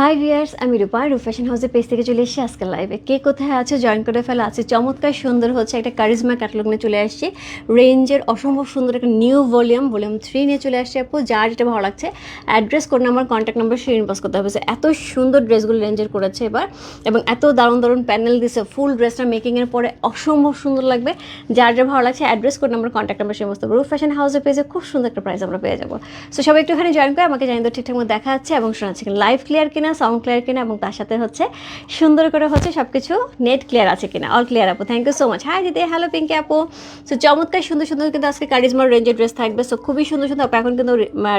High viewers আমি রূপা রূপ fashion হাউসের পেজ থেকে চলে এসেছি আজকাল লাইভে কে কোথায় আছে? জয়েন করে ফেলা। আছে চমৎকার সুন্দর হচ্ছে একটা কারিজমা ক্যাটালগ নিয়ে চলে আসছি। রেঞ্জের অসম্ভব সুন্দর একটা নিউ ভলিউম ভলিউম থ্রি নিয়ে চলে আসছে আপু। যার যেটা ভালো লাগছে address code number contact number সে ইনবক্স করতে হবে। এত সুন্দর ড্রেসগুলো রেঞ্জের করেছে এবার। এবং এত দারুণ দারুণ প্যানেল দিছে। ফুল ড্রেসটা মেকিংয়ের পরে অসম্ভব সুন্দর লাগবে। যার যা ভালো লাগছে address code number contact number সমস্ত। রূপ ফ্যাশন হাউসের পেজে খুব সুন্দর একটা প্রাইস আমরা পেয়ে যাব। সো সবাই একটুখানি জয়েন করে আমাকে জানিয়ে ঠিকঠাক মতো দেখা যাচ্ছে এবং শোনাচ্ছে। লাইভ ক্লিয়ার কিনা সাউন্ড ক্লিয়ার কিনা এবং তার সাথে হচ্ছে সুন্দর করে হচ্ছে সব কিছু নেট ক্লিয়ার আছে কিনা। অল ক্লিয়ার আপু। Thank you so much hi দিদি। হ্যালো পিঙ্কি আপু। সো চমৎকার, সুন্দর সুন্দর কিন্তু আজকে কারিজমার রেঞ্জের ড্রেস থাকবে। সো খুবই সুন্দর সুন্দর। এখন কিন্তু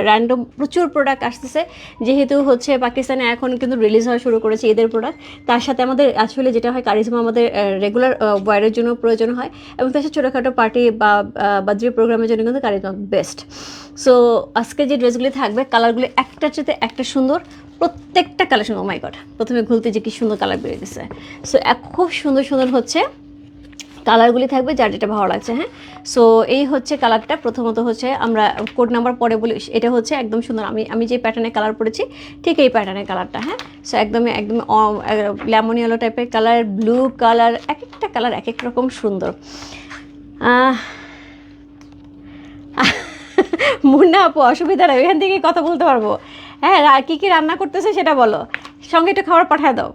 র্যান্ডম প্রচুর প্রোডাক্ট আসতেছে। যেহেতু হচ্ছে পাকিস্তানে এখন কিন্তু রিলিজ হওয়া শুরু করেছে ঈদের প্রোডাক্ট তার সাথে আমাদের আসলে যেটা হয় কারিজমা আমাদের রেগুলার ওয়ারের জন্য প্রয়োজন হয় এবং তার সাথে ছোটোখাটো পার্টি বা বাদ্রি প্রোগ্রামের জন্য কিন্তু কারিজমা বেস্ট সো আজকে যে ড্রেসগুলি থাকবে কালারগুলি একটার সাথে একটা সুন্দর প্রত্যেকটা কালার সুন্দর মাই গড প্রথমে খুলতে যে কি সুন্দর কালার বেরিয়ে গেছে সো খুব সুন্দর সুন্দর হচ্ছে কালারগুলি থাকবে যার যেটা ভালো লাগছে হ্যাঁ? সো এই হচ্ছে কালারটা প্রথমত হচ্ছে আমরা কোড নাম্বার পরে বলি, এটা হচ্ছে একদম সুন্দর, আমি আমি যে প্যাটার্নের কালার পরেছি ঠিক এই প্যাটার্নের কালারটা হ্যাঁ? সো একদমই একদম লেমন ইয়েলো টাইপের কালার ব্লু কালার এক একটা কালার এক এক রকম সুন্দর। মুন্না আপু, অসুবিধা নেই ওইখান থেকে কথা বলতে পারব। হ্যাঁ কী কি রান্না করতেছে সেটা বলো। সঙ্গে একটু খাবার পাঠায় দাও।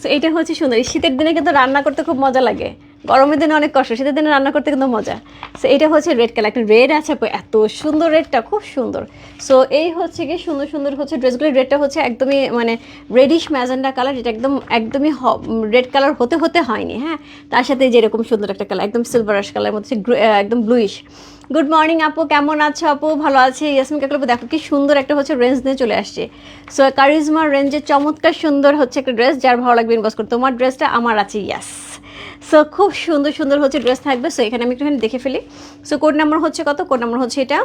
সো এটা হচ্ছে সুন্দর। শীতের দিনে কিন্তু রান্না করতে খুব মজা লাগে। গরমের দিনে অনেক কষ্ট, শীতের দিনে রান্না করতে কিন্তু মজা। সো এটা হচ্ছে রেড কালার একটা রেড আছে এত সুন্দর রেডটা খুব সুন্দর। সো এই হচ্ছে কি সুন্দর সুন্দর হচ্ছে ড্রেসগুলির রেডটা হচ্ছে একদমই মানে রেডিশ ম্যাজেন্ডা কালার যেটা একদম, একদমই রেড কালার হতে হতে হয়নি হ্যাঁ? তার সাথে যেরকম সুন্দর একটা কালার একদম সিলভারাশ কালার মধ্যে একদম ব্লুইশ গুড মর্নিং আপু। কেমন আছো আপু? ভালো আছে। ইয়াসমিন কাকলাপু দেখো কি সুন্দর একটা হচ্ছে রেঞ্জ নিয়ে চলে আসছে। সো কারিজমার রেঞ্জে চমৎকার সুন্দর হচ্ছে একটা ড্রেস যার ভালো লাগবে ইনবক্স করো তোমার ড্রেসটা আমার আছে ইয়াস সো খুব সুন্দর সুন্দর হচ্ছে ড্রেস থাকবে। সো এখানে আমি একটুখানি দেখে ফেলি। সো কোড নাম্বার হচ্ছে কত? কোড নাম্বার হচ্ছে এটা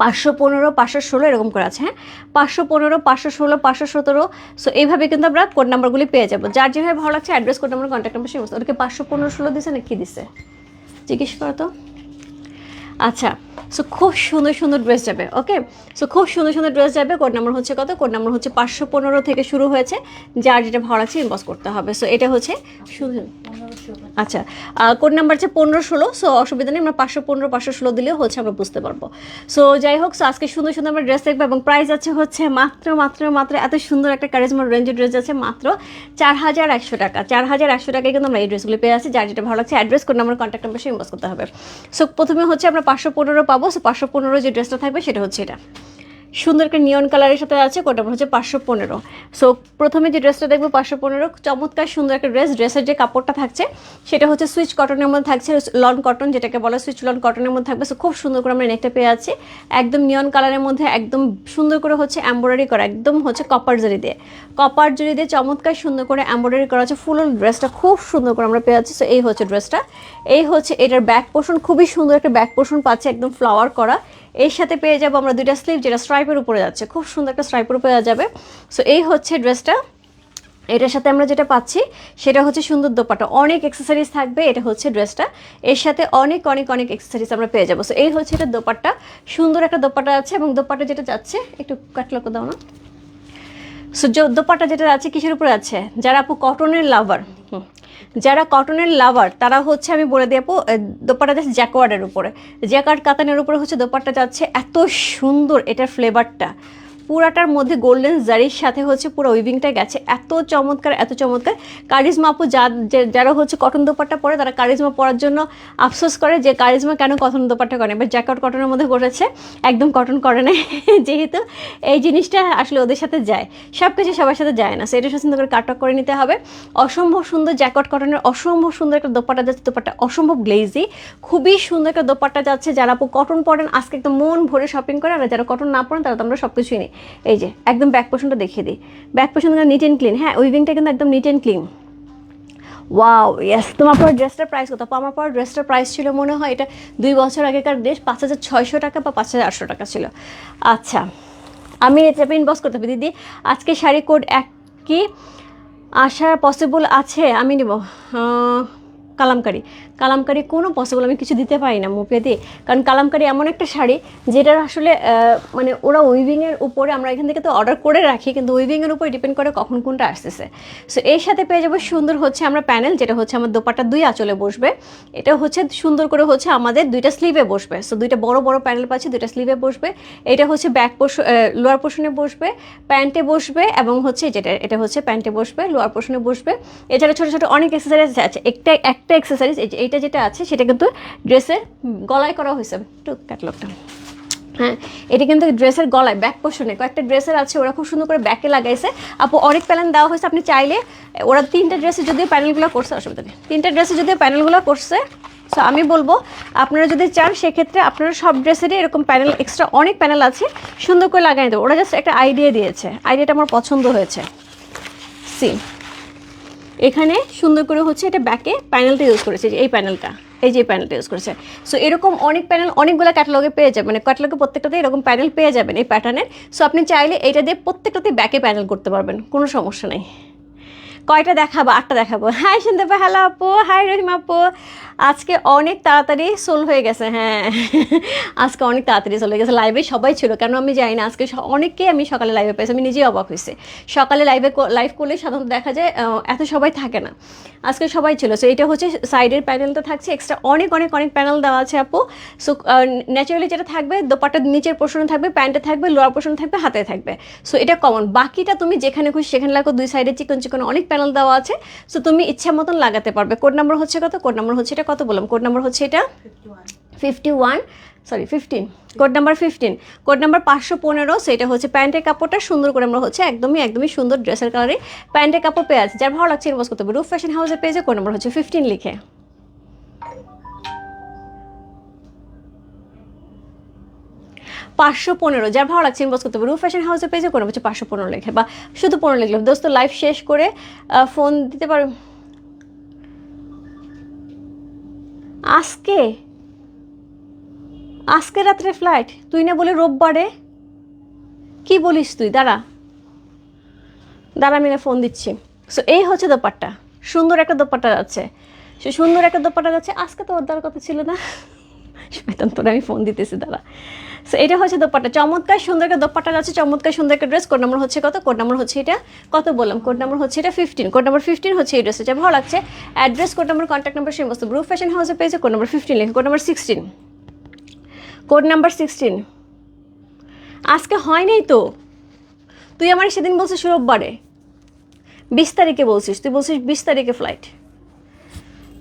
পাঁচশো পনেরো, পাঁচশো ষোলো, এরকম করে আছে হ্যাঁ? পাঁচশো পনেরো, পাঁচশো ষোলো, পাঁচশো সতেরো। সো এইভাবে কিন্তু আমরা কোড নাম্বারগুলি পেয়ে যাব। যার যেভাবে ভালো লাগছে address code number contact number সেই ওদেরকে পাঁচশো পনেরো, ষোলো দিছে না কি দিছে? জিজ্ঞেস করো তো। আচ্ছা সো খুব সুন্দর সুন্দর ড্রেস যাবে ওকে সো খুব সুন্দর সুন্দর ড্রেস যাবে কোড নাম্বার হচ্ছে কত? কোড নাম্বার হচ্ছে পাঁচশো পনেরো থেকে শুরু হয়েছে, যার যেটা ভালো লাগছে ইনবক্স করতে হবে সো এটা হচ্ছে আচ্ছা কোড নাম্বার হচ্ছে পনেরো ষোলো সো অসুবিধা নেই, আমরা পাঁচশো পনেরো, পাঁচশো ষোলো দিলেও হচ্ছে আমরা বুঝতে পারব। সো যাই হোক সো আজকে সুন্দর সুন্দর আমরা ড্রেস দেখব, এবং প্রাইস আছে হচ্ছে মাত্র মাত্র মাত্র এত সুন্দর একটা কারিজমার রেঞ্জের ড্রেস আছে মাত্র চার হাজার একশো টাকা। চার হাজার একশো টাকায় কিন্তু আমরা এই ড্রেসগুলো পেয়ে আছি, যার যেটা ভালো লাগছে address code number contact number সে ইনবক্স করতে হবে। সো প্রথমে হচ্ছে আমরা পাঁচশো পনেরো পাবো সো পাঁচশো পনেরো যে ড্রেসটা থাকবে সেটা হচ্ছে এটা। সুন্দর একটা নিয়ন কালারের সাথে আছে কোটা হচ্ছে পাঁচশো পনেরো। সো প্রথমে যে ড্রেসটা দেখব, পাঁচশো পনেরো। চমৎকার সুন্দর একটা ড্রেস ড্রেসের যে কাপড়টা থাকছে, সেটা হচ্ছে সুইচ কটনের মধ্যে থাকছে লন কটন যেটাকে বলে সুইচ লন কটনের মধ্যে থাকবে। সো খুব সুন্দর করে আমরা নেকটা পেয়ে আছি। একদম নিয়ন কালারের মধ্যে একদম সুন্দর করে হচ্ছে এম্ব্রয়ডারি করা, একদম হচ্ছে কপার জরি দিয়ে। কপার জরি দিয়ে চমৎকার সুন্দর করে এম্ব্রয়ডারি করা আছে ফুল ড্রেসটা খুব সুন্দর করে আমরা পেয়ে আছি। সো এই হচ্ছে ড্রেসটা এই হচ্ছে এটার ব্যাক পোর্শন খুবই সুন্দর একটা ব্যাক পোর্শন পাচ্ছে, একদম ফ্লাওয়ার করা। এর সাথে পেয়ে যাব আমরা দুইটা স্লিভ যেটা স্ট্রাইপের উপরে যাচ্ছে। খুব সুন্দর একটা স্ট্রাইপের উপরে যাবে। সো এই হচ্ছে ড্রেসটা। এটার সাথে আমরা যেটা পাচ্ছি, সেটা হচ্ছে সুন্দর দোপাটা অনেক এক্সেসরিজ থাকবে, এটা হচ্ছে ড্রেসটা। এর সাথে অনেক অনেক অনেক এক্সেসরিজ আমরা পেয়ে যাব। সো এই হচ্ছে এটা দোপাট্টা। সুন্দর একটা দোপাটা আছে এবং দোপাটা যেটা যাচ্ছে, একটু কাটলক দাও না। সো দোপাটা যেটা আছে কিসের উপরে আছে যারা আপু কটনের লাভার যারা কটনের লাভার, তারা হচ্ছে আমি বলে দেবো দোপাটা যাচ্ছে জ্যাকওয়ার্ডের উপরে। জ্যাকার্ড কাতানের উপরে হচ্ছে দোপাট্টা যাচ্ছে, এত সুন্দর এটার ফ্লেভারটা পুরাটার মধ্যে গোল্ডেন জারির সাথে হচ্ছে পুরো উইভিংটা গেছে। এত চমৎকার এত চমৎকার। কারিজমা আপু যা যারা হচ্ছে কটন দোপাট্টা পরে, তারা কারিজমা পরার জন্য আফসোস করে যে কারিজমা কেন কটন দোপাট্টা করে। এবার জ্যাকেট কটনের মধ্যে করেছে একদম কটন করে না যেহেতু এই জিনিসটা আসলে ওদের সাথে যায়। সব কিছু সবার সাথে যায় না। সেটা সুন্দর করে কাটক করে নিতে হবে। অসম্ভব সুন্দর জ্যাকট কটনের অসম্ভব সুন্দর একটা দোপাট্টা যাচ্ছে। দোপাট্টা অসম্ভব গ্লেজি খুবই সুন্দর একটা দোপাট্টা যাচ্ছে। যারা আপু কটন পরেন, আজকে একদম মন ভরে শপিং করে, আর যারা কটন না পরেন, তারা তো আমরা সব কিছুই নিই। এই যে, একদম ব্যাক পোর্শনটা দেখিয়ে দিই। ব্যাক পোর্শনটা নিট অ্যান্ড ক্লিন হ্যাঁ উইভিংটা কিন্তু একদম neat and clean wow yes তোমার পর ড্রেসটার প্রাইস কত? আমার পর ড্রেসটার প্রাইস ছিল মনে হয় এটা দুই বছর আগেকার ড্রেস পাঁচ হাজার ছয়শো টাকা বা পাঁচ হাজার আটশো টাকা ছিল। আচ্ছা আমি এটা ইনবক্স করতে হবে, দিদি। আজকে শাড়ি কোড এক কি আসার পসিবল আছে? আমি নিব। কালামকারি। কালামকারি কোনো পসিবল আমি কিছু দিতে পারি না মুপিয়াতে কারণ কালামকারি এমন একটা শাড়ি যেটার আসলে মানে ওরা উইভিংয়ের উপরে আমরা এখান থেকে তো অর্ডার করে রাখি, কিন্তু উইভিংয়ের উপরে ডিপেন্ড করে কখন কোনটা আসতেছে। সো এর সাথে পেয়ে যাব সুন্দর হচ্ছে আমরা প্যানেল যেটা হচ্ছে আমার দোপাটা দুই আঁচলে বসবে। এটা হচ্ছে সুন্দর করে হচ্ছে আমাদের দুইটা স্লিভে বসবে। সো দুইটা বড় বড় প্যানেল পাচ্ছি, দুইটা স্লিভে বসবে। এটা হচ্ছে ব্যাক পোর্শ লোয়ার পোর্শনে বসবে প্যান্টে বসবে এবং হচ্ছে যেটা, এটা হচ্ছে প্যান্টে বসবে লোয়ার পোর্শনে বসবে। এছাড়া ছোটো ছোটো অনেক এক্সেসারিজ আছে। একটা একটা এক্সেসারিজ এইটা যেটা আছে, সেটা কিন্তু ড্রেসের গলায় করা হয়েছে। একটু ক্যাটলগটা হ্যাঁ এটা কিন্তু ড্রেসের গলায় ব্যাক পোর্শনে কয়েকটা ড্রেসের আছে, ওরা খুব সুন্দর করে ব্যাকে লাগাইছে। আপু, অনেক প্যানেল দেওয়া হয়েছে, আপনি চাইলে, ওরা তিনটা ড্রেসে যদিও প্যানেলগুলো করছে, অসুবিধা নেই। তিনটা ড্রেসে যদিও প্যানেলগুলো করছে সো আমি বলব, আপনারা যদি চান, সেক্ষেত্রে আপনারা সব ড্রেসেরই এরকম প্যানেল এক্সট্রা অনেক প্যানেল আছে, সুন্দর করে লাগাই দেবো। ওরা জাস্ট একটা আইডিয়া দিয়েছে। আইডিয়াটা আমার পছন্দ হয়েছে। সি এখানে সুন্দর করে হচ্ছে এটা ব্যাকে প্যানেলটা ইউজ করেছে, এই প্যানেলটা এই যে প্যানেলটা ইউজ করেছে। সো এরকম অনেক প্যানেল অনেকগুলো ক্যাটালগে পেয়ে যাবেন মানে ক্যাটালগে প্রত্যেকটাতে এরকম প্যানেল পেয়ে যাবেন এই প্যাটার্নের সো আপনি চাইলে এটা দিয়ে প্রত্যেকটাতে ব্যাকে প্যানেল করতে পারবেন, কোনো সমস্যা নেই। কয়টা দেখাবো? আটটা দেখাবো। হাই শুনতে হ্যালো আপু। হাই রহিমা আপু। আজকে অনেক তাড়াতাড়ি সোল হয়ে গেছে হ্যাঁ। আজকে অনেক তাড়াতাড়ি হয়ে গেছে। লাইভে সবাই ছিল, কেন আমি জানি না। আজকে অনেককেই আমি সকালে লাইভে পেয়েছি। আমি নিজেই অবাক হয়েছে। সকালে লাইভে লাইভ করলে সাধারণত দেখা যায় এত সবাই থাকে না। আজকে সবাই ছিল। সো এটা হচ্ছে সাইডের প্যানেলটা থাকছে। এক্সট্রা অনেক অনেক অনেক প্যানেল দেওয়া আছে আপু। সো ন্যাচারালি যেটা থাকবে দোপাটার নিচের পোর্শনে থাকবে প্যান্টে থাকবে লোয়ার পোর্শনে থাকবে, হাতে থাকবে। সো এটা কমন বাকিটা তুমি যেখানে খুশি, সেখানে লাগো। দুই সাইডে চিকন চিকন অনেক প্যানেল দেওয়া আছে। সো তুমি ইচ্ছা মতন লাগাতে পারবে। কোড নাম্বার হচ্ছে কত? কোড নাম্বার হচ্ছে এটা কত বললাম? কোড নাম্বার হচ্ছে এটা? Fifty one sorry fifteen code number fifteen code number পাঁচশো পনেরো সেটা হচ্ছে প্যান্টের কাপড়টা। সুন্দর করে আমরা হচ্ছে একদমই একদমই সুন্দর ড্রেসের কালারে প্যান্টের কাপড় পেয়ে আছে। যার ভালো লাগছে ইনভেস্ট করতে হবে। রুফ ফ্যাশন হাউসের পেজে কোড নাম্বার হচ্ছে ফিফটিন লিখে। পাঁচশো পনেরো, যার ভালো লাগছে ইনবক্স করতে রুফ ফ্যাশন হাউসের পেজে কোনো হচ্ছে পাঁচশো পনেরো লেখে বা শুধু পনেরো লিখলে দোস্ত লাইভ শেষ করে ফোন দিতে পারো। আজকে আজকে রাত্রে ফ্লাইট তুই না বলে রোববারে কি বলিস তুই? দাঁড়া। দাঁড়া, আমি না ফোন দিচ্ছি। সো এই হচ্ছে দোপাট্টা। সুন্দর একটা দোপাট্টা যাচ্ছে সে সুন্দর একটা দোপাট্টা যাচ্ছে আজকে তো ওর দেওয়ার কথা ছিল না। শয়তান তোরে আমি ফোন দিতেছি, দাঁড়া। সো এটা হচ্ছে দোপাট্টা। চমৎকার সুন্দর একটা দোপাট্টা যাচ্ছে, চমৎকার সুন্দর একটা ড্রেস কোড নাম্বার হচ্ছে কত? কোড নাম্বার হচ্ছে এটা? কত বললাম? কোড নাম্বার হচ্ছে এটা ফিফটিন কোড নাম্বার ফিফটিন হচ্ছে এই ড্রেসটা ভালো লাগছে address code number contact number সেই বস্তু ব্রু ফ্যাশন হাউসে পেয়েছে। কোড নাম্বার ফিফটিন লিখে। Code number sixteen code number sixteen আজকে হয়নি তো? তুই আমার সেদিন বলছিস রোববারে। বিশ তারিখে বলছিস, তুই বলছিস বিশ তারিখে ফ্লাইট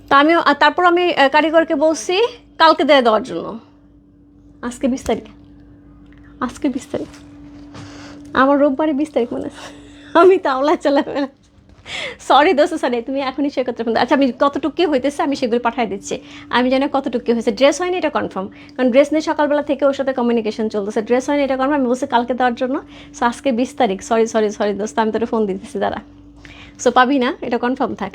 তা আমি তারপর আমি কারিগরকে বলছি কালকে দিয়ে দেওয়ার জন্য। আজকে বিশ তারিখ। আজকে বিশ তারিখ। আমার রোববারে বিশ তারিখ মনে আছে। আমি তাওলা চালাবে না। সরি দোস্ত সরি তুমি এখনই সে করতে আচ্ছা আমি কতটুকু কি হইতেছে আমি সেগুলো পাঠিয়ে দিচ্ছি। আমি জানি কতটুকু কি হয়েছে ড্রেস হয়নি, এটা কনফার্ম কারণ ড্রেস নিয়ে সকালবেলা থেকে ওর সাথে কমিউনিকেশন চলতেছে। ড্রেস হয়নি, এটা কনফার্ম আমি বলছি কালকে দেওয়ার জন্য। সো আজকে বিশ তারিখ। সরি সরি সরি দোস্ত, আমি তোর ফোন দিতেছি, দাঁড়া। সো পাবি না? এটা কনফার্ম থাক।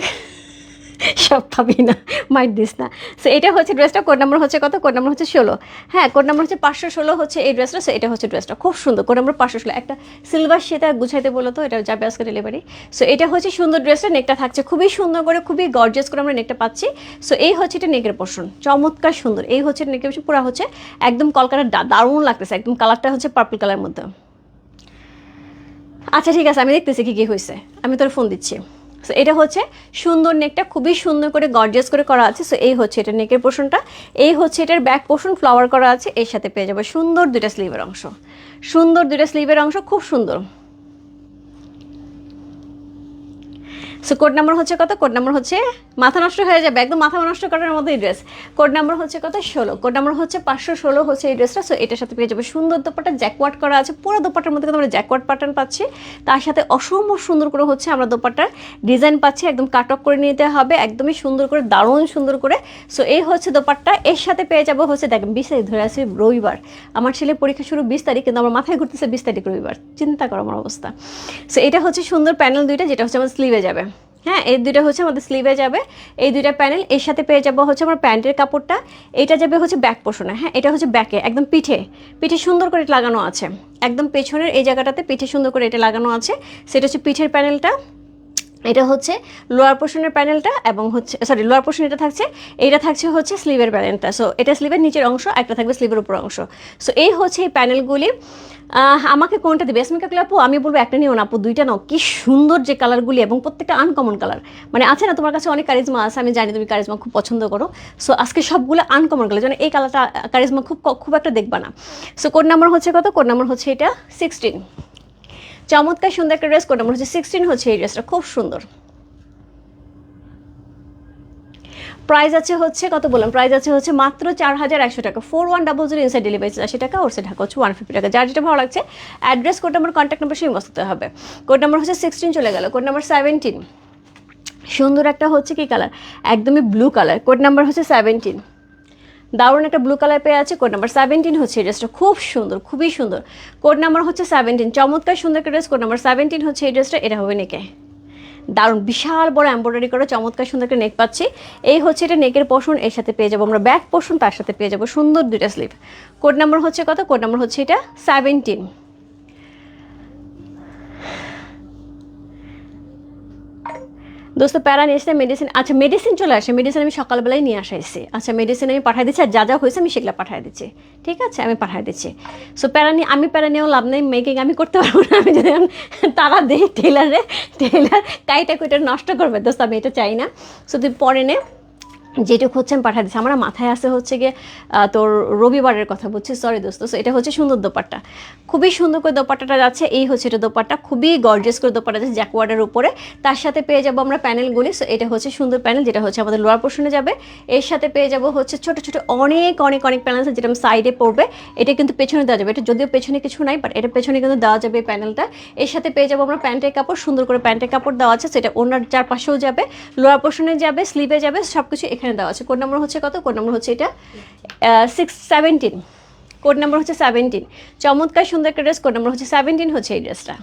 সব পাবি না মাইট দিস না। সো এটা হচ্ছে ড্রেসটা কোড নাম্বার হচ্ছে কত? কোড নাম্বার হচ্ছে ষোলো। হ্যাঁ কোড নাম্বার হচ্ছে পাঁচশো ষোলো হচ্ছে এই ড্রেসটা সো এটা হচ্ছে ড্রেসটা খুব সুন্দর কোড নাম্বার পাঁচশো ষোলো। একটা সিলভার সেটা গুছাইতে বলো তো, এটা যাবে আজকে ডেলিভারি সো এটা হচ্ছে সুন্দর ড্রেসটা নেকটা থাকছে খুবই সুন্দর করে, খুবই গর্জিয়াস করে আমরা নেকটা পাচ্ছি। সো এই হচ্ছে এটা নেকের পোর্শন চমৎকার সুন্দর। এই হচ্ছে নেকের পোর্শন পুরো হচ্ছে একদম কলকাতার দারুণ লাগতেছে, একদম কালারটা হচ্ছে পার্পল কালারের মধ্যে। আচ্ছা ঠিক আছে, আমি দেখতেছি কি কি হয়েছে আমি তোর ফোন দিচ্ছি। সো এটা হচ্ছে সুন্দর নেকটা খুবই সুন্দর করে গর্জিয়াস করে করা আছে। সো এই হচ্ছে এটা নেকের পোর্শনটা এই হচ্ছে এটার ব্যাক পোর্শন ফ্লাওয়ার করা আছে। এর সাথে পেয়ে যাব সুন্দর দুইটা স্লিভের অংশ। সুন্দর দুইটা স্লিভের অংশ, খুব সুন্দর। সো কোড নাম্বার হচ্ছে কত? কোড নাম্বার হচ্ছে মাথা নষ্ট হয়ে যাবে, একদম মাথা নষ্ট করার মতো এই ড্রেস কোড নাম্বার হচ্ছে কত? ষোলো। কোড নাম্বার হচ্ছে পাঁচশো ষোলো হচ্ছে এই ড্রেসটা সো এটার সাথে পেয়ে যাবে সুন্দর দোপাটা জ্যাকওয়াট করা আছে। পুরো দোপাটার মধ্যে আমরা জ্যাকওয়াট প্যাটার্ন পাচ্ছি। তার সাথে অসম্ভব সুন্দর করে হচ্ছে আমরা দোপাটার ডিজাইন পাচ্ছি। একদম কাট অফ করে নিতে হবে, একদমই সুন্দর করে, দারুণ সুন্দর করে। সো এই হচ্ছে দোপাট্টা। এর সাথে পেয়ে যাব হচ্ছে দেখেন, বিশ তারিখ ধরে আছে রবিবার। আমার ছেলে পরীক্ষা শুরু বিশ তারিখ, কিন্তু আমার মাথায় ঘুরতেছে বিশ তারিখ রবিবার। চিন্তা করো আমার অবস্থা। সো এটা হচ্ছে সুন্দর প্যানেল দুইটা, যেটা হচ্ছে আমার স্লিভে যাবে। হ্যাঁ এই দুইটা হচ্ছে আমাদের স্লিভে যাবে। এই দুইটা প্যানেল এর সাথে পেয়ে যাব হচ্ছে আমার প্যান্টের কাপড়টা। এটা যাবে হচ্ছে ব্যাক পোষণে হ্যাঁ এটা হচ্ছে ব্যাকে একদম পিঠে। পিঠে সুন্দর করে লাগানো আছে। একদম পেছনের এই জায়গাটাতে পিঠে সুন্দর করে এটা লাগানো আছে। সেটা হচ্ছে পিঠের প্যানেলটা এটা হচ্ছে লোয়ার পোর্শনের প্যানেলটা এবং হচ্ছে সরি লোয়ার পোর্শন এটা থাকছে, এইটা থাকছে হচ্ছে স্লিভের প্যানেলটা সো এটা স্লিভের নিচের অংশ, একটা থাকবে স্লিভের উপর অংশ। সো এই হচ্ছে এই প্যানেলগুলি আমাকে কোনটা দিবে? এসমিকা আপু, আমি বলব একটা নিও না আপু, দুইটা নাও। কি সুন্দর যে কালারগুলি এবং প্রত্যেকটা আনকমন কালার মানে আছে না, তোমার কাছে অনেক কারিজমা আছে, আমি জানি তুমি কারিজমা খুব পছন্দ করো। সো আজকে সবগুলো আনকমন কালার যেন এই কালারটা কারিজমা খুব খুব একটা দেখবা না। সো কোড নাম্বার হচ্ছে কত? কোড নাম্বার হচ্ছে এটা সিক্সটিন চমৎকার সুন্দর একটা ড্রেস কোড নাম্বার হচ্ছে সিক্সটিন হচ্ছে এই ড্রেসটা খুব সুন্দর। প্রাইস আছে হচ্ছে, কত বললাম? প্রাইস আছে হচ্ছে মাত্র চার হাজার একশো টাকা। Four one double zero inside delivery আশি টাকা, ওর ঢাকা হচ্ছে ওয়ান ফিফটি টাকা। যার যেটা ভালো লাগছে address code number contact number সেই বসাতে হবে। কোড নাম্বার হচ্ছে সিক্সটিন চলে গেল কোড নাম্বার সেভেন্টিন সুন্দর একটা হচ্ছে কি কালার একদমই ব্লু কালার কোড নাম্বার হচ্ছে সেভেন্টিন দারুণ একটা ব্লু কালার পেয়ে আছে কোড নাম্বার সেভেন্টিন হচ্ছে এই ড্রেসটা খুব সুন্দর, খুবই সুন্দর। কোড নাম্বার হচ্ছে সেভেন্টিন চমৎকার সুন্দর একটা ড্রেস কোড নাম্বার সেভেন্টিন হচ্ছে এই ড্রেসটা এটা হবে নেকে দারুণ, বিশাল বড় এম্ব্রয়ডারি করা চমৎকার সুন্দর একটা নেক পাচ্ছি। এই হচ্ছে এটা নেকের পোষণ এর সাথে পেয়ে যাব আমরা ব্যাক পোষণ তার সাথে পেয়ে যাব সুন্দর দুইটা স্লিপ কোড নাম্বার হচ্ছে কত? কোড নাম্বার হচ্ছে এটা সেভেন্টিন দোস্ত প্যারা নিয়ে এসে মেডিসিন আচ্ছা মেডিসিন চলে আসে। মেডিসিন আমি সকালবেলায় নিয়ে আসাইছি। আচ্ছা মেডিসিন আমি পাঠিয়ে দিচ্ছি, আর যা যা হয়েছে আমি সেগুলো পাঠিয়ে দিচ্ছি। ঠিক আছে? আমি পাঠিয়ে দিচ্ছি। সো প্যারা নিয়ে, আমি প্যারা নিয়েও লাভ নেই মেকিং আমি করতে পারব না। আমি যদি তারা দিই টেলারে টেলার কাইটা কুইটা নষ্ট করবে। দোস্ত, আমি এটা চাই না। সো তুই পরে নে। যেটুকু হচ্ছে আমি পাঠিয়ে দিচ্ছি। আমার মাথায় আসে হচ্ছে গিয়ে তোর রবিবারের কথা বলছি সরি দোস্ত। So, এটা হচ্ছে সুন্দর দোপাট্টা। খুবই সুন্দর করে দোপাট্টাটা যাচ্ছে। এই হচ্ছে এটা দোপাট্টা। খুবই গর্জিয়াস করে দোপাট্টা যাচ্ছে জ্যাকওয়ার্ডের উপরে। তার সাথে পেয়ে যাব আমরা প্যানেলগুলি সো এটা হচ্ছে সুন্দর প্যানেল যেটা হচ্ছে আমাদের লোয়ার পোর্শনে যাবে। এর সাথে পেয়ে যাব হচ্ছে ছোট ছোট অনেক অনেক অনেক প্যানেল আছে যেটা সাইডে পড়বে। এটা কিন্তু পেছনে দেওয়া যাবে। এটা যদিও পেছনে কিছু নাই বাট এটা পেছনে কিন্তু দেওয়া যাবে এই প্যানেলটা এর সাথে পেয়ে যাব আমরা প্যান্টের কাপড়। সুন্দর করে প্যান্টের কাপড় দেওয়া আছে। সেটা ওনার চারপাশেও যাবে। লোয়ার পোর্শনে যাবে স্লিভে যাবে। সব কিছু এখানে দেওয়া আছে। কোড নম্বর হচ্ছে কত? কোড নম্বর হচ্ছে এটা সিক্স সেভেন্টিন কোড নম্বর হচ্ছে সেভেন্টিন চমৎকার, সুন্দর একটা ড্রেস কোড নম্বর হচ্ছে সেভেন্টিন হচ্ছে এই ড্রেসটা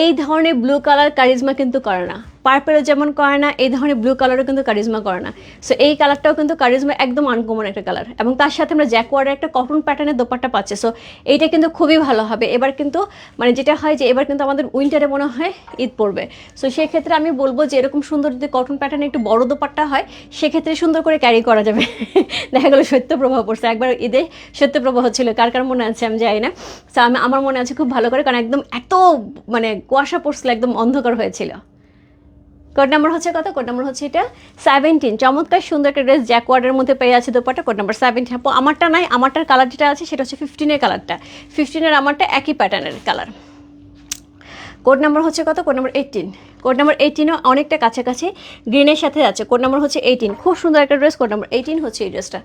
এই ধরনের ব্লু কালার কারিজমা কিন্তু করে না। পার্পেলও যেমন করে না, এই ধরনের ব্লু কালারও কিন্তু কারিজমা করে না। সো এই কালারটাও কিন্তু কারিজমা একদম আনকমন একটা কালার এবং তার সাথে আমরা জ্যাকওয়ার্ডের একটা কটন প্যাটার্নের দোপাট্টা পাচ্ছি। সো এইটা কিন্তু খুবই ভালো হবে। এবার কিন্তু মানে যেটা হয় যে, এবার কিন্তু আমাদের উইন্টারে মনে হয় ঈদ পড়বে। সো সেক্ষেত্রে আমি বলব যে, এরকম সুন্দর যদি কটন প্যাটার্নে একটু বড় দোপাট্টা হয়, সেক্ষেত্রে সুন্দর করে ক্যারি করা যাবে। দেখা গেলো সত্য প্রভাব পড়ছে। একবার ঈদে সত্য প্রবাহ ছিল। কার কার মনে আছে আমি জানি না। সো আমি, আমার মনে আছে খুব ভালো করে, কারণ একদম এত মানে কুয়াশা পড়ছিল, একদম অন্ধকার হয়েছিল। কোড নাম্বার হচ্ছে কত? কোড নাম্বার হচ্ছে এটা সেভেন্টিন চমৎকার, সুন্দর একটা ড্রেস জ্যাকওয়ার্ডের মধ্যে পেয়ে আছে দোপাটা কোড নাম্বার সেভেন্টিন আমারটা নাই, আমারটার কালার যেটা আছে সেটা হচ্ছে ফিফটিনের কালারটা ফিফটিনের আমারটা একই প্যাটার্নের কালার কোড নাম্বার হচ্ছে কত? Code number eighteen code number এইটিনও অনেকটা কাছাকাছি গ্রিনের সাথে আছে। কোড নাম্বার হচ্ছে এইটিন খুব সুন্দর একটা ড্রেস। কোড নাম্বার এইটিন হচ্ছে এই ড্রেসটা।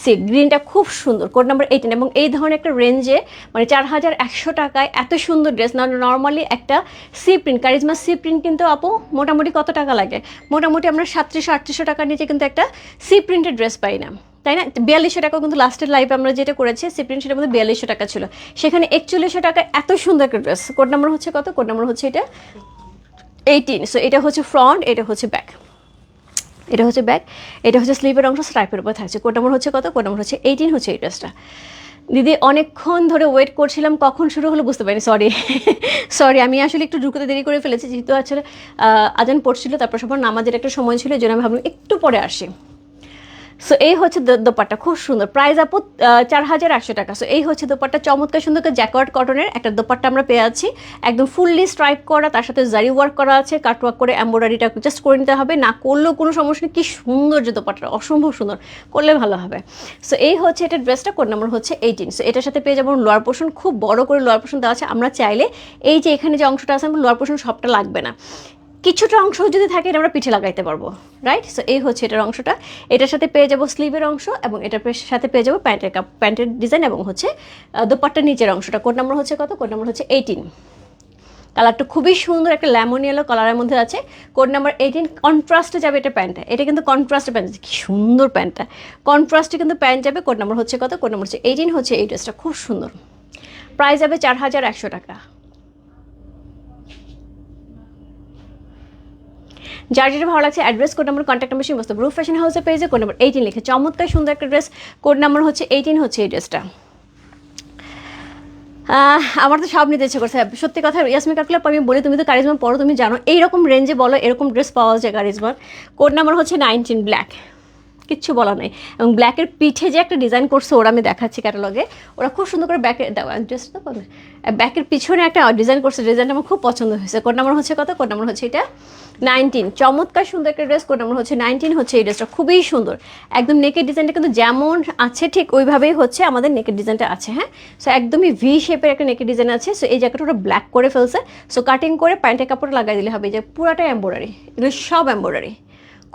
সি, গ্রিনটা খুব সুন্দর। কোড নাম্বার এইটিন এবং এই ধরনের একটা রেঞ্জে মানে চার হাজার একশো টাকায় এত সুন্দর ড্রেস। না নর্মালি একটা C print, Karishma C print কিন্তু আপু মোটামুটি কত টাকা লাগে? মোটামুটি আমরা সাতত্রিশশো আটত্রিশশো টাকার নিচে কিন্তু একটা সি প্রিন্টের ড্রেস পাই না। তাই না? বিয়াল্লিশশো টাকা কিন্তু লাস্টের লাইফে আমরা যেটা করেছি সি প্রিন্ট সেটার মধ্যে বিয়াল্লিশশো টাকা ছিল। সেখানে একচল্লিশশো টাকা এত সুন্দর একটা ড্রেস কোড নাম্বার হচ্ছে কত? কোড নাম্বার হচ্ছে এটা এইটিন সো এটা হচ্ছে ফ্রন্ট এটা হচ্ছে ব্যাক এটা হচ্ছে ব্যাক এটা হচ্ছে স্লিপের অংশ স্ট্রাইপের উপর থাকছে। কোড নাম্বার হচ্ছে কত? কোড নাম্বার হচ্ছে এইটিন হচ্ছে এই ড্রেসটা দিদি, অনেকক্ষণ ধরে ওয়েট করছিলাম, কখন শুরু হলো বুঝতে পারিনি সরি সরি আমি আসলে একটু ঢুকতে দেরি করে ফেলেছি, যেহেতু আসলে আজান পড়ছিল, তারপর সবার নামাজের একটা সময় ছিল, এই জন্য আমি ভাবলাম একটু পরে আসি। সো এই হচ্ছে দোপাট্টা। খুব সুন্দর। প্রাইস আপু চার হাজার একশো টাকা। সো এই হচ্ছে দোপাট্টা। চমৎকার সুন্দর জ্যাকওয়ার্ড কটনের একটা দোপাট্টা আমরা পেয়ে আছি। একদম ফুললি স্ট্রাইপ করা, তার সাথে জারি ওয়ার্ক করা আছে কাটওয়ার্ক করে এম্ব্রয়ডারিটা জাস্ট করে নিতে হবে। না করলেও কোনো সমস্যা নেই। কী সুন্দর যে দোপাট্টা অসম্ভব সুন্দর। করলে ভালো হবে। সো এই হচ্ছে এটা ড্রেসটা কোড নাম্বার হচ্ছে এইটিন সো এটার সাথে পেয়ে যাব লোয়ার পোর্শন খুব বড় করে লোয়ার পোর্শন দেওয়া আছে। আমরা চাইলে এই যে এখানে যে অংশটা আছে লোয়ার পোর্শন সবটা লাগবে না। কিছুটা অংশ যদি থাকে, এটা আমরা পিঠে লাগাইতে পারব রাইট সো এই হচ্ছে এটার অংশটা। এটার সাথে পেয়ে যাব স্লিভের অংশ এবং এটার সাথে পেয়ে যাব প্যান্টের কাপ প্যান্টের ডিজাইন এবং হচ্ছে দোপাট্টার নিচের অংশটা। কোড নাম্বার হচ্ছে কত? কোড নাম্বার হচ্ছে এইটিন কালারটা খুবই সুন্দর একটা লেমন ইয়েলো কালারের মধ্যে আছে। কোড নাম্বার এইটিন কন্ট্রাস্টে যাবে এটা প্যান্টটা এটা কিন্তু কন্ট্রাস্টে প্যান্ট কি সুন্দর প্যান্টটা কন্ট্রাস্টে কিন্তু প্যান্ট যাবে, কোড নাম্বার হচ্ছে কত? কোড নাম্বার হচ্ছে এইটিন হচ্ছে এই ড্রেসটা খুব সুন্দর। প্রাইস যাবে চার হাজার একশো টাকা। যার যেটা ভালো লাগছে address code number contact number সমস্ত। ব্রু ফ্যাশন হাউসের পেজে কোড নাম্বার এইটিন লিখে। চমৎকার, সুন্দর একটা ড্রেস কোড নাম্বার হচ্ছে এইটিন হচ্ছে এই ড্রেসটা আমার তো সব নিতে ইচ্ছে করছে। সত্যি কথা ইয়াসমি কাকলাপ আমি বলি, তুমি তো কারিজমা পড়ো তুমি জানো, এইরকম রেঞ্জে বলো, এরকম ড্রেস পাওয়া যায় কারিজমার কোড নাম্বার হচ্ছে নাইনটিন ব্ল্যাক কিচ্ছু বলা নেই। এবং ব্ল্যাকের পিঠে যে একটা ডিজাইন করছে ওরা, আমি দেখাচ্ছি ক্যাটালগে ওরা খুব সুন্দর করে ব্যাকে ড্রেসটা পাবে ব্যাকের পিছনে একটা ডিজাইন করছে ডিজাইনটা আমার খুব পছন্দ হয়েছে। কোড নাম্বার হচ্ছে কত? কোড নাম্বার হচ্ছে এটা। নাইনটিন। চমৎকার সুন্দর একটা ড্রেস কোড নাম্বার হচ্ছে নাইনটিন, হচ্ছে এই ড্রেসটা খুবই সুন্দর। একদম নেকের ডিজাইনটা কিন্তু যেমন আছে, ঠিক ওইভাবেই হচ্ছে আমাদের নেকের ডিজাইনটা আছে হ্যাঁ? সো একদমই ভি শেপের একটা নেকের ডিজাইন আছে। সো এই জায়গাটা ওরা ব্ল্যাক করে ফেলছে। সো কাটিং করে প্যান্টের কাপড় লাগাই দিলে হবে। যে পুরাটা এম্ব্রয়ডারি এগুলো সব এম্ব্রয়ডারি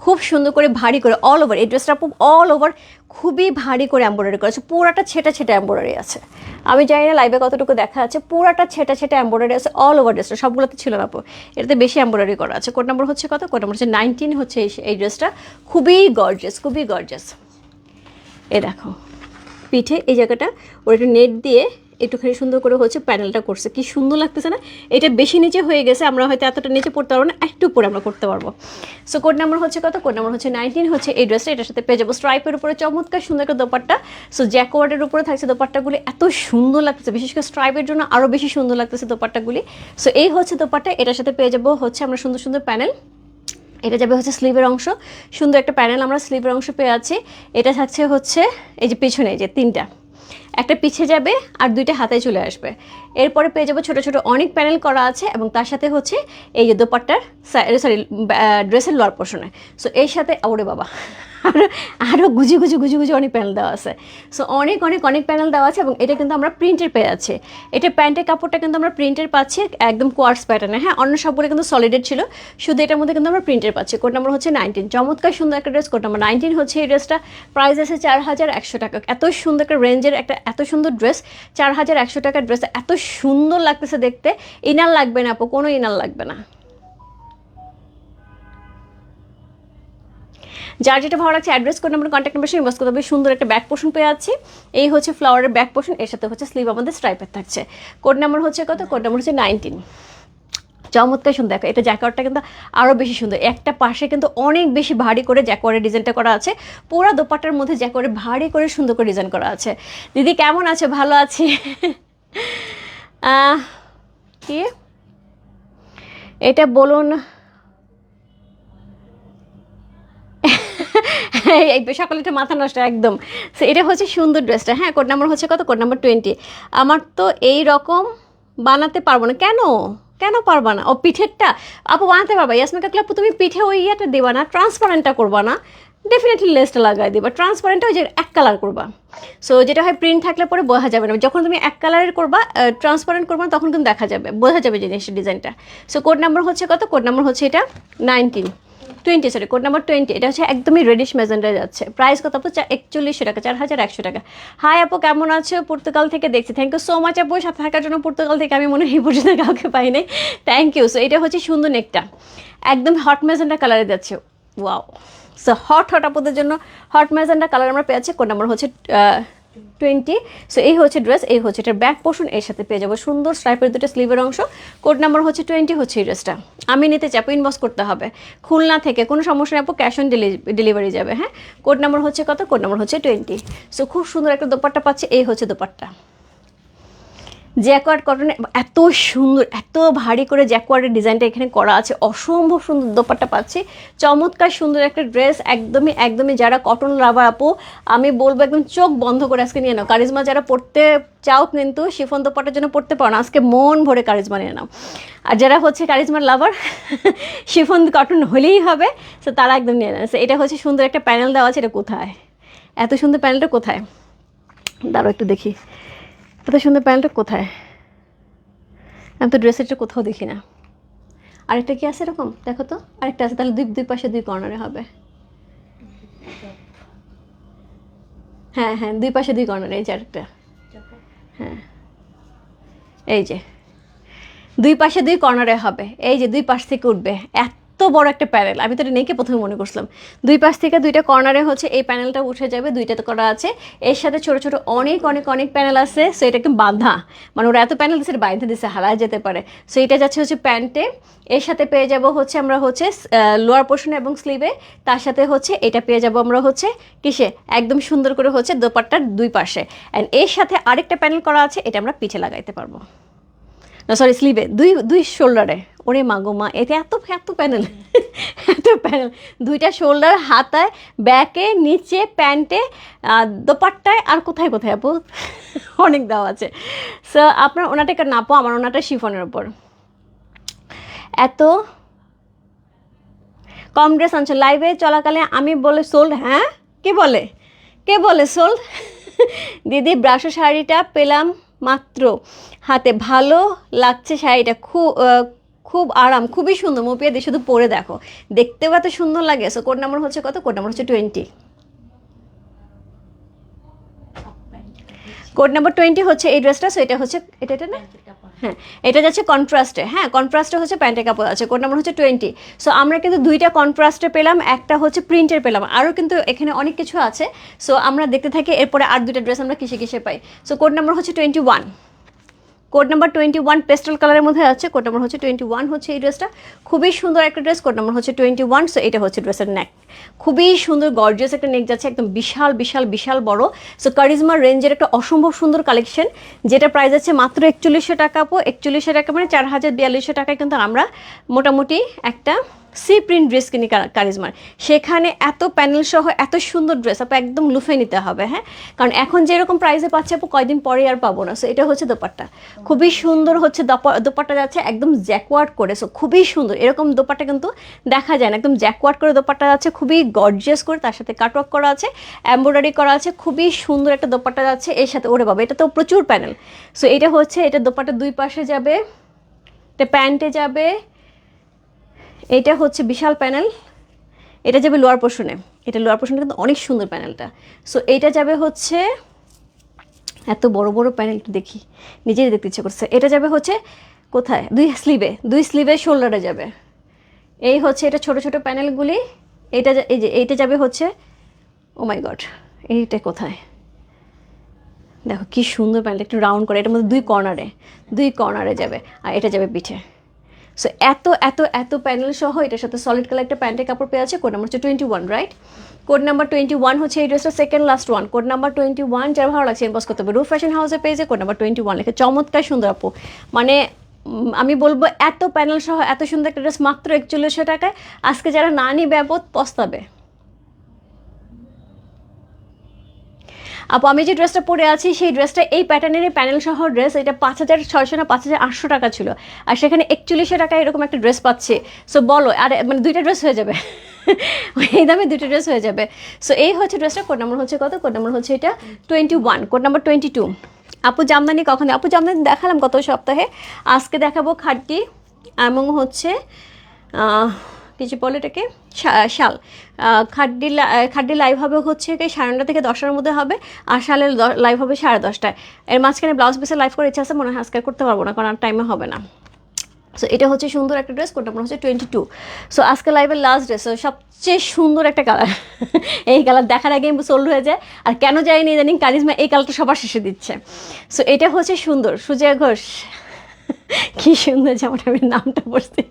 খুব সুন্দর করে ভারী করে অল ওভার এই ড্রেসটা খুব অল ওভার খুবই ভারী করে এম্ব্রয়ডারি করেছে। পুরাটা ছেটা ছেটা এম্ব্রয়ডারি আছে। আমি জানি না লাইভে কতটুকু দেখা আছে, পুরাটা ছেটা ছেটা এম্ব্রয়ডারি আছে অল ওভার ড্রেসটা সবগুলোতে ছিল না এটাতে বেশি এম্ব্রয়ডারি করা আছে। কোড নাম্বার হচ্ছে কত? কোড নম্বর হচ্ছে নাইনটিন হচ্ছে এই ড্রেসটা খুবই গর্জেস খুবই গর্জেস এ দেখো, পিঠে এই জায়গাটা, ওর একটু নেট দিয়ে একটুখানি সুন্দর করে হচ্ছে প্যানেলটা করছে। কি সুন্দর লাগতেছে না? এটা বেশি নিচে হয়ে গেছে, আমরা হয়তো এতটা নিচে পড়তে পারব না একটু উপরে আমরা করতে পারব। সো কোড নাম্বার হচ্ছে কত? কোড নাম্বার হচ্ছে নাইনটিন হচ্ছে এই ড্রেসটা এটার সাথে পেয়ে যাব স্ট্রাইপের উপরে, চমৎকার সুন্দর একটা দোপাট্টা। সো জ্যাকওয়ার্ডের উপরে থাকছে দোপাট্টাগুলি, এত সুন্দর লাগতেছে, বিশেষ করে স্ট্রাইপের জন্য আরও বেশি সুন্দর লাগতেছে দোপাট্টাগুলি। সো এই হচ্ছে দোপাট্টা, এটার সাথে পেয়ে যাব হচ্ছে আমরা সুন্দর সুন্দর প্যানেল। এটা যাবে হচ্ছে স্লিভের অংশ। সুন্দর একটা প্যানেল আমরা স্লিভের অংশ পেয়ে আছি। এটা থাকছে হচ্ছে এই যে পিছনে যে তিনটা। একটা পিছে যাবে আর দুইটা হাতে চলে আসবে। এরপরে পেয়ে যাব ছোটো ছোটো অনেক প্যানেল করা আছে এবং তার সাথে হচ্ছে এই যে দোপাট্টার সরি ড্রেসের লোয়ার পোর্শনে সো এর সাথে, ওরে বাবা আরও আরও গুজি গুজি গুজি গুজি অনেক প্যানেল দেওয়া আছে। সো অনেক অনেক অনেক প্যানেল দেওয়া আছে এবং এটা কিন্তু আমরা প্রিন্টের পেয়ে যাচ্ছি। এটা প্যান্টের কাপড়টা কিন্তু আমরা প্রিন্টের পাচ্ছি একদম কোয়ার্স প্যাটার্নে। হ্যাঁ অন্য সবগুলো কিন্তু সলিডেড ছিল। শুধু এটার মধ্যে কিন্তু আমরা প্রিন্টের পাচ্ছি। কোড নাম্বার হচ্ছে নাইনটিন চমৎকার সুন্দর একটা ড্রেস কোড নাম্বার নাইনটিন হচ্ছে এই ড্রেসটা প্রাইস আছে চার হাজার একশো টাকা। এত সুন্দর একটা রেঞ্জের একটা এত সুন্দর ড্রেস, চার হাজার একশো টাকার ড্রেস, এত সুন্দর লাগতেছে দেখতে। ইনার লাগবে না আপু, কোনো ইনার লাগবে না। যার যেটা ভালো লাগছে address code number contact number inbox করতে হবে সুন্দর একটা ব্যাক পোর্শন পেয়ে যাচ্ছি। এই হচ্ছে ফ্লাওয়ারের ব্যাক পোর্শন এর সাথে হচ্ছে স্লিভ আমাদের স্ট্রাইপের থাকছে। কোড নাম্বার হচ্ছে কত? কোড নাম্বার হচ্ছে নাইনটিন চমৎকার সুন্দর দেখো, এটা জ্যাকওয়ারটা কিন্তু আরও বেশি সুন্দর। একটা পাশে কিন্তু অনেক বেশি ভারী করে জ্যাকওয়ারের ডিজাইনটা করা আছে। পুরো দোপাটার মধ্যে জ্যাকওয়ারে ভারী করে সুন্দর করে ডিজাইন করা আছে। দিদি, কেমন আছে? ভালো আছি? কি? এটা বলুন। এই সকালে একটা মাথা নষ্ট, একদম। এটা হচ্ছে সুন্দর ড্রেসটা। হ্যাঁ কোড নাম্বার হচ্ছে কত? কোড নাম্বার টোয়েন্টি আমার তো এই রকম বানাতে পারব না। কেন? কেন পারবা না? ও পিঠেরটা, আপু বানাতে পারবা? ইয়াসমিন কাকলে আপু, তুমি পিঠে ওই ইয়েটা দেবা না ট্রান্সপারেন্টটা করবা না ডেফিনেটলি লেসটা লাগাই দেবা। ট্রান্সপারেন্টটা ওই যে এক কালার করবা। সো যেটা হয় প্রিন্ট থাকলে পরে বোঝা যাবে না। যখন তুমি এক কালারের করবা ট্রান্সপারেন্ট করবা, তখন কিন্তু দেখা যাবে, বোঝা যাবে জিনিসের ডিজাইনটা সো কোড নাম্বার হচ্ছে কত? কোড নাম্বার হচ্ছে এটা nineteen twenty sorry code number twenty এটা হচ্ছে একদমই রেডিশ মেজেন্ডায় যাচ্ছে। প্রাইস কত? আপু একচল্লিশশো টাকা, চার হাজার একশো টাকা। হাই আপু, কেমন আছো? পর্তুগাল থেকে দেখছি। থ্যাংক ইউ সো মাচ আপু, সাথে থাকার জন্য পর্তুগাল থেকে আমি মনে হয় এই পর্যন্ত কাউকে পাই নাই। থ্যাংক ইউ সো এটা হচ্ছে সুন্দর নেকটা একদম হট মেজেন্ডা কালারে যাচ্ছে। ওয়াও সো হট হট আপুদের জন্য হট মেজেন্ডা কালার আমরা পেয়েছি। কোড নাম্বার হচ্ছে টোয়েন্টি। সো এই হচ্ছে ড্রেস এই হচ্ছে এটার ব্যাক পোর্শন এর সাথে পেয়ে যাব সুন্দর স্ট্রাইপের দুটো স্লিভের অংশ। কোড নাম্বার হচ্ছে টোয়েন্টি হচ্ছে এই ড্রেসটা আমি নিতে চাপ ইনবক্স করতে হবে। খুলনা থেকে, কোনো সমস্যা নেই ক্যাশ অন ডেলিভারি যাবে হ্যাঁ? কোড নাম্বার হচ্ছে কত? কোড নাম্বার হচ্ছে টোয়েন্টি। সো খুব সুন্দর একটা দোপাট্টা পাচ্ছে, এই হচ্ছে দোপাট্টা। জ্যাকওয়ার্ড কটনে এত সুন্দর, এত ভারী করে জ্যাকওয়ার্ডের ডিজাইনটা এখানে করা আছে। অসম্ভব সুন্দর দোপাট্টা পাচ্ছি। চমৎকার সুন্দর একটা ড্রেস একদমই একদমই যারা কটন লাভার আপু, আমি বলব একদম চোখ বন্ধ করে আজকে নিয়ে নাও। কারিজমা যারা পড়তে চাও কিন্তু শিফন দোপাটার জন্য পড়তে পারো না, আজকে মন ভরে কারিজমা নিয়ে নাও। আর যারা হচ্ছে কারিজমার লাভার শিফন কটন হলেই হবে, তো তারা একদম নিয়ে নেয় এটা হচ্ছে সুন্দর একটা প্যানেল দেওয়া আছে, এটা কোথায়? এত সুন্দর প্যানেলটা কোথায়? দাঁড়ো একটু দেখি। এত সুন্দর প্যান্টটা কোথায়? আমি তো ড্রেসেরটা কোথাও দেখি না। আরেকটা কি আছে এরকম? দেখো তো। আরেকটা আছে, তাহলে দুই দুই পাশে দুই কর্নারে হবে। হ্যাঁ হ্যাঁ দুই পাশে দুই কর্নারে এই যে আরেকটা। হ্যাঁ। এই যে। দুই পাশে দুই কর্নারে হবে। এই যে দুই পাশ থেকে উঠবে। এত এত বড় একটা প্যানেল। আমি তো এটা নেকে প্রথমে মনে করছিলাম। দুই পাশ থেকে দুইটা কর্নারে হচ্ছে এই প্যানেলটা উঠে যাবে দুইটাতে করা আছে। এর সাথে ছোট ছোট অনেক অনেক অনেক প্যানেল আছে। সো এটা একদম বাঁধা। মানে ওরা এত প্যানেল দিচ্ছে বাইন্ধে দিচ্ছে হারায় যেতে পারে। সো এটা যাচ্ছে হচ্ছে প্যান্টে। এর সাথে পেয়ে যাব হচ্ছে আমরা হচ্ছে লোয়ার পোর্শন এবং স্লিভে তার সাথে হচ্ছে এটা পেয়ে যাব আমরা হচ্ছে, কিসে? একদম সুন্দর করে হচ্ছে দোপাট্টার দুই পাশে। অ্যান্ড এর সাথে আরেকটা প্যানেল করা আছে, এটা আমরা পিঠে লাগাইতে পারব। না সরি স্লিভে দুই দুই শোল্ডারে ওরে মাগো মা, এতে এত এত প্যানেল এত প্যানেল দুইটা শোল্ডার হাতায় ব্যাকে নিচে প্যান্টে দোপাট্টায় আর কোথায় কোথায় আপু? অনেক দেওয়া আছে। সো আপনার ওনাটা একটা নাপো আমার ওনাটা শিফনের ওপর এত কম ড্রেস আনছো। লাইভে চলাকালে আমি বলে সোল্ড হ্যাঁ? কে বলে? কে বলে সোল্ড দিদি ব্রাশো শাড়িটা পেলাম। মাত্র হাতে। ভালো লাগছে শাড়িটা। খুব খুব আরাম, খুবই সুন্দর। মুপিয়া দিয়ে শুধু পরে দেখো। দেখতেও এত সুন্দর লাগে। সো কোড নাম্বার হচ্ছে কত? কোড নাম্বার হচ্ছে টোয়েন্টি কোড নাম্বার টোয়েন্টি হচ্ছে এই ড্রেসটা সো এটা হচ্ছে এটা এটা না? হ্যাঁ এটা যাচ্ছে কন্ট্রাস্টে। হ্যাঁ কন্ট্রাস্টে হচ্ছে প্যান্টের কাপড় আছে। কোড নাম্বার হচ্ছে টোয়েন্টি। সো আমরা কিন্তু দুইটা কন্ট্রাস্টে পেলাম একটা হচ্ছে প্রিন্টের পেলাম। আরও কিন্তু এখানে অনেক কিছু আছে। সো আমরা দেখতে থাকি এরপরে আর দুইটা ড্রেস আমরা কিসে কিসে পাই। সো কোড নাম্বার হচ্ছে twenty one. Code number twenty one pastel কালারের মধ্যে আছে, কোড নাম্বার হচ্ছে টোয়েন্টি ওয়ান হচ্ছে এই ড্রেসটা। খুবই সুন্দর একটা ড্রেস, কোড নাম্বার হচ্ছে টোয়েন্টি ওয়ান, সো এটা হচ্ছে ড্রেসের নেক খুবই সুন্দর গর্জিয়াস একটা নেক যাচ্ছে, একদম বিশাল বিশাল বিশাল বড়। সো কারিজমা রেঞ্জের একটা অসম্ভব সুন্দর কালেকশন যেটা প্রাইস আছে মাত্র একচল্লিশশো টাকা পো একচল্লিশশো টাকা মানে চার হাজার বিয়াল্লিশশো টাকায় কিন্তু আমরা মোটামুটি একটা সি প্রিন্ট ড্রেস কিনি কারিজমার। সেখানে এত প্যানেল সহ এত সুন্দর ড্রেস, আপু একদম লুফে নিতে হবে হ্যাঁ? কারণ এখন যেরকম প্রাইসে পাচ্ছে আপু কয়দিন পরে আর পাবো না সো এটা হচ্ছে দোপাট্টা। খুবই সুন্দর হচ্ছে দোপা- দোপাট্টা যাচ্ছে একদম জ্যাকওয়ার্ড করে সো খুবই সুন্দর। এরকম দোপাট্টা কিন্তু দেখা যায় না, একদম জ্যাকওয়ার্ড করে দোপাট্টা যাচ্ছে, খুবই গর্জিয়াস করে, তার সাথে কাটওয়ার্ক করা আছে এমব্রয়ডারি করা আছে, খুবই সুন্দর একটা দোপাট্টা যাচ্ছে, এর সাথে, ওরে বাবা এটা তো প্রচুর প্যানেল। সো এটা হচ্ছে, এটা দোপাট্টা দুই পাশে যাবে, এটা প্যান্টে যাবে এটা হচ্ছে বিশাল প্যানেল। এটা যাবে লোয়ার পোর্শনে। এটা লোয়ার পোর্শনে কিন্তু অনেক সুন্দর প্যানেলটা। সো এইটা যাবে হচ্ছে এত বড় বড় প্যানেল দেখি। নিজেই দেখতে ইচ্ছে করছে। এটা যাবে হচ্ছে কোথায়? দুই স্লিভে। দুই স্লিভে শোল্ডারে যাবে। এই হচ্ছে এটা ছোট ছোট প্যানেলগুলি। এটা এই যে এইটা যাবে হচ্ছে ও মাই গড এইটা কোথায়? দেখো কি সুন্দর প্যানেল একটু রাউন্ড করে। এটার মধ্যে দুই কর্নারে দুই কর্নারে যাবে। আর এটা যাবে পিঠে। সো এত এত এত প্যানেল সহ এটার সাথে সলিড কালার একটা প্যান্টের কাপড় পেয়ে আছে কোড নাম্বার হচ্ছে twenty one right code number twenty one হচ্ছে এই ড্রেসটা second last one code number twenty one যার ভালো লাগছে ইনবক্স করতে হবে। রুফ ফ্যাশন হাউসে পেয়েছে কোড নাম্বার টোয়েন্টি ওয়ান লেখে। চমৎকার সুন্দর আপু। মানে আমি বলব এত প্যানেল সহ এত সুন্দর একটা ড্রেস মাত্র একচল্লিশশো টাকায়। আজকে যারা না নিবে পস্তাবে। আপু, আমি যে ড্রেসটা পরে আছি, সেই ড্রেসটা এই প্যাটার্নের প্যানেল সহ ড্রেস এটা পাঁচ হাজার, ছয়শো না পাঁচ হাজার আটশো টাকা ছিল। আর সেখানে একচল্লিশশো টাকায় এরকম একটা ড্রেস পাচ্ছে। সো বলো, আর মানে দুইটা ড্রেস হয়ে যাবে। এই দামে দুটো ড্রেস হয়ে যাবে। সো এই হচ্ছে ড্রেসটা কোড নাম্বার হচ্ছে কত? কোড নাম্বার হচ্ছে এটা twenty one code number twenty two আপু, জামদানি কখন? আপু, জামদানি দেখালাম গত সপ্তাহে। আজকে দেখাবো খাটটি। এবং হচ্ছে আহ, কিছু বলে এটাকে শাল খাড্ডি খাড্ডি লাইভ হবে হচ্ছে কি সাড়ে নটা থেকে দশটার মধ্যে হবে আর শালের লাইভ হবে সাড়ে দশটায়। এর মাঝখানে ব্লাউজ পিসের লাইভ করে ইচ্ছা আছে মনে হয় আজকে করতে পারব না কারণ আর টাইমে হবে না। সো এটা হচ্ছে সুন্দর একটা ড্রেস কোনটা মনে হচ্ছে টোয়েন্টি টু সো আজকে লাইভের লাস্ট ড্রেস সবচেয়ে সুন্দর একটা কালার এই কালার দেখার আগে সোল্ড হয়ে যায় আর কেন যায়নি জানি কারিজমা এই কালারটা সবার শেষে দিচ্ছে। সো এটা হচ্ছে সুন্দর সুজয় ঘোষ। কি সুন্দর যেমন আমি নামটা পড়ছি।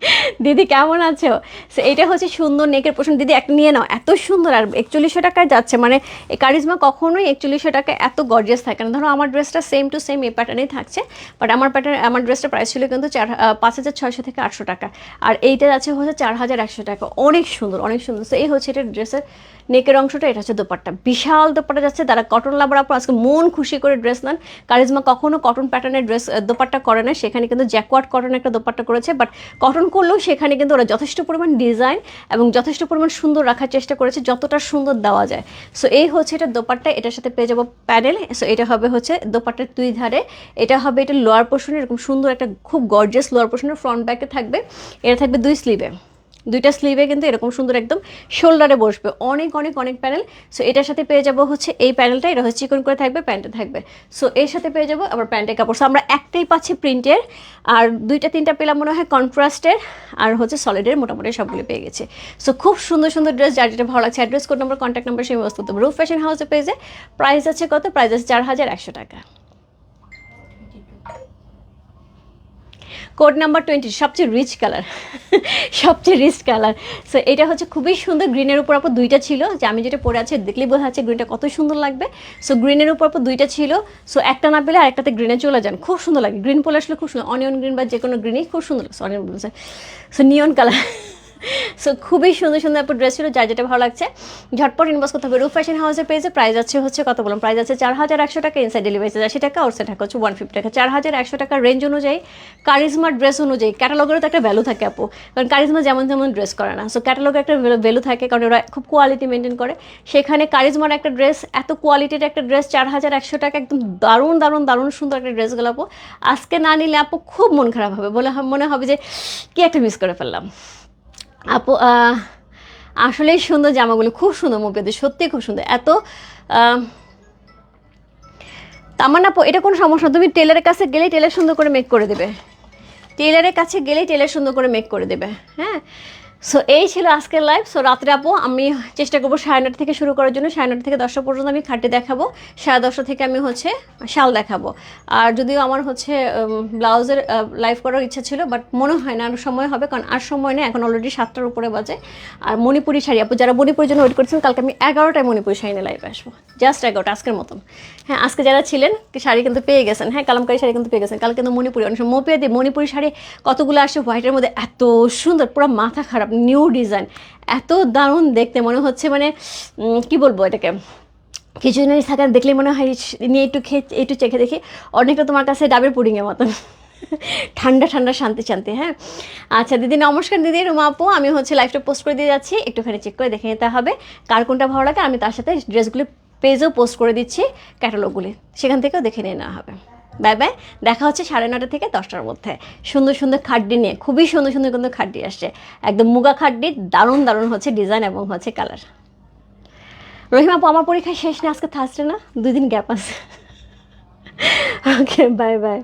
দিদি, কেমন আছো? সো এটা হচ্ছে সুন্দর নেকের পোষণ দিদি, একটা নিয়ে নাও। এত সুন্দর। আর একচল্লিশশো টাকায় যাচ্ছে। মানে এই কারিজমা কখনোই একচল্লিশশো টাকায় এত গর্জিয়াস থাকে না। ধরো, আমার ড্রেসটা সেম টু সেম এই প্যাটার্নেই থাকছে। বাট আমার প্যাটার্ন আমার ড্রেসটা প্রাইস ছিল কিন্তু চার পাঁচ হাজার ছয়শো থেকে আটশো টাকা। আর এইটা যাচ্ছে হচ্ছে চার হাজার একশো টাকা। অনেক সুন্দর অনেক সুন্দর। সো এই হচ্ছে এটা ড্রেসের নেকের অংশটা, এটা হচ্ছে দোপাট্টা। বিশাল দোপাট্টা যাচ্ছে, তারা কটন লাভার আপনার আজকে মন খুশি করে ড্রেস নেন। কারিজমা কখনো কটন প্যাটার্নের ড্রেস দোপাট্টা করে না সেখানে কিন্তু জ্যাকওয়ার্ড কটন একটা দোপাট্টা করেছে বাট কটন করলেও সেখানে কিন্তু ওরা যথেষ্ট পরিমাণ ডিজাইন এবং যথেষ্ট পরিমাণ সুন্দর রাখার চেষ্টা করেছে, যতটা সুন্দর দেওয়া যায়। সো এই হচ্ছে এটা দোপাট্টা, এটার সাথে পেয়ে যাব প্যানেল সো এটা হবে হচ্ছে দোপাট্টার দুই ধারে। এটা হবে এটা লোয়ার পোর্শনে এরকম সুন্দর একটা, খুব গর্জিয়াস লোয়ার পোর্শনের ফ্রন্ট ব্যাকে থাকবে। এটা থাকবে দুই স্লিভে দুইটা স্লিভে কিন্তু এরকম সুন্দর একদম শোল্ডারে বসবে। অনেক অনেক অনেক প্যানেল সো এটার সাথে পেয়ে যাব হচ্ছে এই প্যানেলটা এটা হচ্ছে চিকন করে থাকবে প্যান্টে থাকবে। সো এর সাথে পেয়ে যাব আবার প্যান্টের কাপড়। সো আমরা একটাই পাচ্ছি প্রিন্টের আর দুইটা, তিনটা পেলাম মনে হয় কন্ট্রাস্টের আর হচ্ছে সলিডের মোটামুটি সবগুলো পেয়ে গেছে। সো খুব সুন্দর সুন্দর ড্রেস যার যেটা ভালো লাগছে। Address code number contact number সেই বস্তু রুফ ফ্যাশন হাউসে পেয়েছে প্রাইস আছে কত? প্রাইস আছে চার হাজার একশো টাকা। কোড নাম্বার টোয়েন্টি, সবচেয়ে রিচ কালার সবচেয়ে রিচ কালার সো এটা হচ্ছে খুবই সুন্দর গ্রিনের উপর আপর দুইটা ছিল। যে আমি যেটা পরে আছে দেখলেই বোঝা যাচ্ছে গ্রিনটা কত সুন্দর লাগবে। সো গ্রিনের উপর আপর দুইটা ছিল। সো একটা না পেলে আরেকটাতে গ্রিনে চলে যান। খুব সুন্দর লাগে। গ্রিন পরে আসলে খুব সুন্দর। অনিয়ন গ্রিন বা যে কোনো গ্রিনই খুব সুন্দর লাগছে। Onion so neon colour so খুবই সুন্দর সুন্দর একটা ড্রেস ছিল, যার যেটা ভালো লাগছে। ঝটপট ইনবক্স করতে হবে। রুফ ফ্যাশন হাউসের পেজে প্রাইস আছে হচ্ছে কত বললাম প্রাইস আছে চার হাজার একশো টাকা ইনসাইড ডেলিভারি চার্জ আশি টাকা আউটসাইড টাকা হচ্ছে ওয়ান ফিফটি টাকা। চার হাজার একশো টাকা রেঞ্জ অনুযায়ী কারিজমার ড্রেস অনুযায়ী ক্যাটালগেরও তো একটা ভ্যালু থাকে আপু। কারণ কারিজমা যেমন তেমন ড্রেস করে না। সো ক্যাটালগে একটা ভ্যালু থাকে, কারণ ওরা খুব কোয়ালিটি মেনটেন করে। সেখানে কারিজমার একটা ড্রেস এত কোয়ালিটির একটা ড্রেস চার হাজার একশো টাকা একদম দারুণ দারুণ দারুণ সুন্দর একটা ড্রেস আপু। আজকে না নিলে আপু খুব মন খারাপ হবে। বলে মনে হবে যে কি একটা মিস করে ফেললাম। আপু আসলে সুন্দর জামাগুলো খুব সুন্দর মুভিতে সত্যি খুব সুন্দর। এত তামান্না আপু, এটা কোনো সমস্যা। তুমি টেলারের কাছে গেলেই টেলার সুন্দর করে মেক করে দেবে। টেলারের কাছে গেলেই টেলার সুন্দর করে মেক করে দেবে হ্যাঁ? সো এই ছিল আজকের লাইভ সো রাত্রে আপু, আমি চেষ্টা করব সাড়ে নটা থেকে শুরু করার জন্য। সাড়ে নটা থেকে দশটা পর্যন্ত আমি খাটে দেখাবো। সাড়ে দশটা থেকে আমি হচ্ছে শাল দেখাবো। আর যদিও আমার হচ্ছে ব্লাউজের লাইভ করার ইচ্ছা ছিল বাট মনে হয় না, আর সময় হবে, কারণ আর সময় নেই, এখন অলরেডি সাতটার উপরে বাজে। আর মণিপুরি শাড়ি, আপু, যারা মণিপুরের জন্য ওয়েট করছেন, কালকে আমি এগারোটায় মণিপুরি শাড়ি নিয়ে লাইভে আসব। জাস্ট এগারোটা, আজকের মতন। হ্যাঁ আজকে যারা ছিলেন শাড়ি কিন্তু পেয়ে গেছেন। হ্যাঁ কালামকারি শাড়ি কিন্তু পেয়ে গেছেন। কালকে কিন্তু মণিপুরি, অনেক সময় মোপিয়া দিয়ে মণিপুরি শাড়ি কতগুলো আসে হোয়াইটের মধ্যে, এত সুন্দর, পুরো মাথা খারাপ। নিউ ডিজাইন এত দারুণ দেখতে মনে হচ্ছে মানে কি বলব এটাকে? কিছু জিনিস থাকে না, দেখলেই মনে হয় নিয়ে একটু খেয়ে একটু চেখে দেখি। অনেকটা তোমার কাছে ডাবের পুডিংয়ের মতন। ঠান্ডা ঠান্ডা শান্তি শান্তি হ্যাঁ? আচ্ছা দিদি নমস্কার দিদি রুমা আপু। আমি হচ্ছে লাইফটা পোস্ট করে দিয়ে যাচ্ছি। একটুখানি চেক করে দেখে নিতে হবে কার কোনটা ভালো লাগে। আমি তার সাথে ড্রেসগুলি পেজও পোস্ট করে দিচ্ছি ক্যাটালগুলি সেখান থেকেও দেখে নিয়ে নেওয়া হবে। বাই বাই, দেখা হচ্ছে সাড়ে নটা থেকে দশটার মধ্যে। সুন্দর সুন্দর খাড্ডি নিয়ে, খুবই সুন্দর সুন্দর কিন্তু খাড্ডি আসছে। একদম মুগা খাড্ডি, দারুণ দারুণ হচ্ছে ডিজাইন এবং হচ্ছে কালার। রহিমা আপু, আমার পরীক্ষা শেষ না আজকে থাকছে না? দুদিন গ্যাপ আছে। Okay bye bye